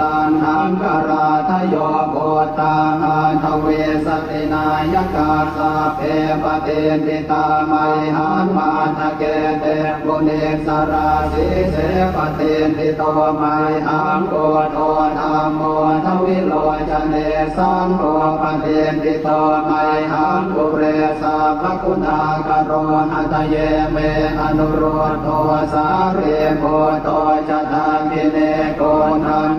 ตันหังคาราทโยโกตังอันทเวสตินายกาสาเพปเตติตาไมหันมาทะเกเตปุเนสราสีเสปเตติโตไมหังโกโทธรรมโมทวิโลจเนสังโฆปเตติโตไมหังกุเรสาภคุณากโรหัตเยเมอนุโรโทสาเรโกโตจะทาคิเนโก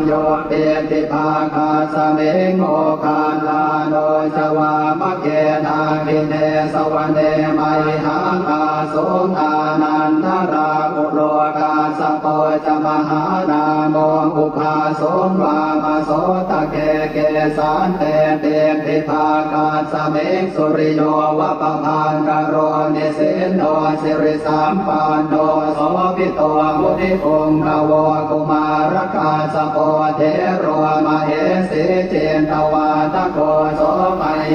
โยเตติภาคาสเมงโอคาลาโนจวามะเกนาคิเนสวรเนไมหังอาสงอานันทราอุโลกาสโปจะมหานา โมอุปาสมวามาโสตะเกเกสานเตเตติภาคาสเมกสุริโยวะปะพานกโรนิเสนโนสิริสามปานโนโสพิโตมุนิพงกวกุมารกาสโปเทโรมาเหสิเจนตวาตะโก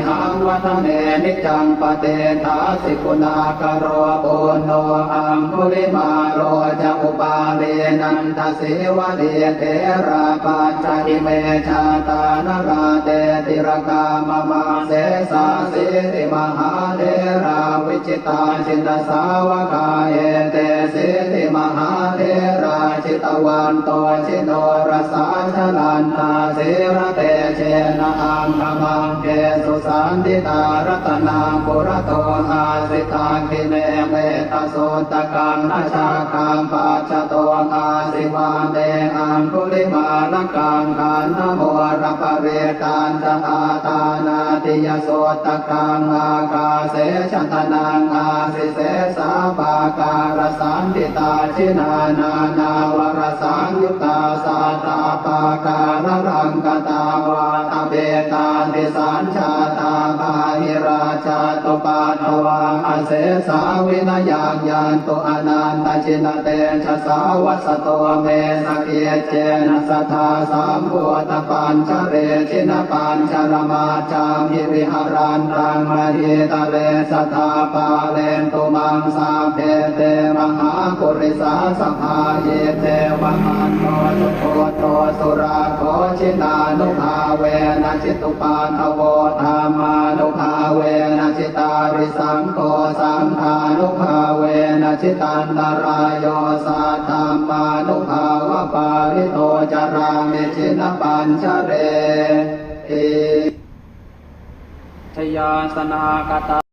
หังวัฒเนนิจังปเตทาสิกุณากโรปุโนอังคุลิมาโรจะอุปาเรนันทสิวะเดเทราปัจจิเมชาตานราเตติรกามมาเสสาสิติมหาเทราวิจิตาจินตสาวกาเตวันโตชิโนรสาชลันตาเสระเตเชนะอังคมังเกสุสันติตารัตนาปุระโตอาสิตาคิเนเมตโสตกังนาชาคังปัจจโตอาสิวานเตอังคุลิมาลกังขันธโม เรตานจะอาตานาติยโสตกังอากาเสชันตนังอาสิเสสาปาการสันติตาชินานานาวรสังยุตตาสาตาปาการรังกตาวาตเบตาติสัญชาตาบาหิรา ชาตุปาทวังอเสสาวินยังยันตุอนันตชินเตชะสาวัสโตเมสเกเจนะสทธาสามพุทธปัญชเรชินปัญชรมาจามหิริหารันตังมหิตะเลสทธาปาเลนตุมังสาเพเตมหาปุริสาสภา เยเตวะมันโนสุโคโตสุราโคชินานุภาเวนะจิตุปาทโวธามานุภาเวนะจิตาริสังโฆสังฆานุภาเวนะจิตันตรายโยสัทธามานุภาวะปาริโตจารามิชินปัญชเรติชยาสนากตา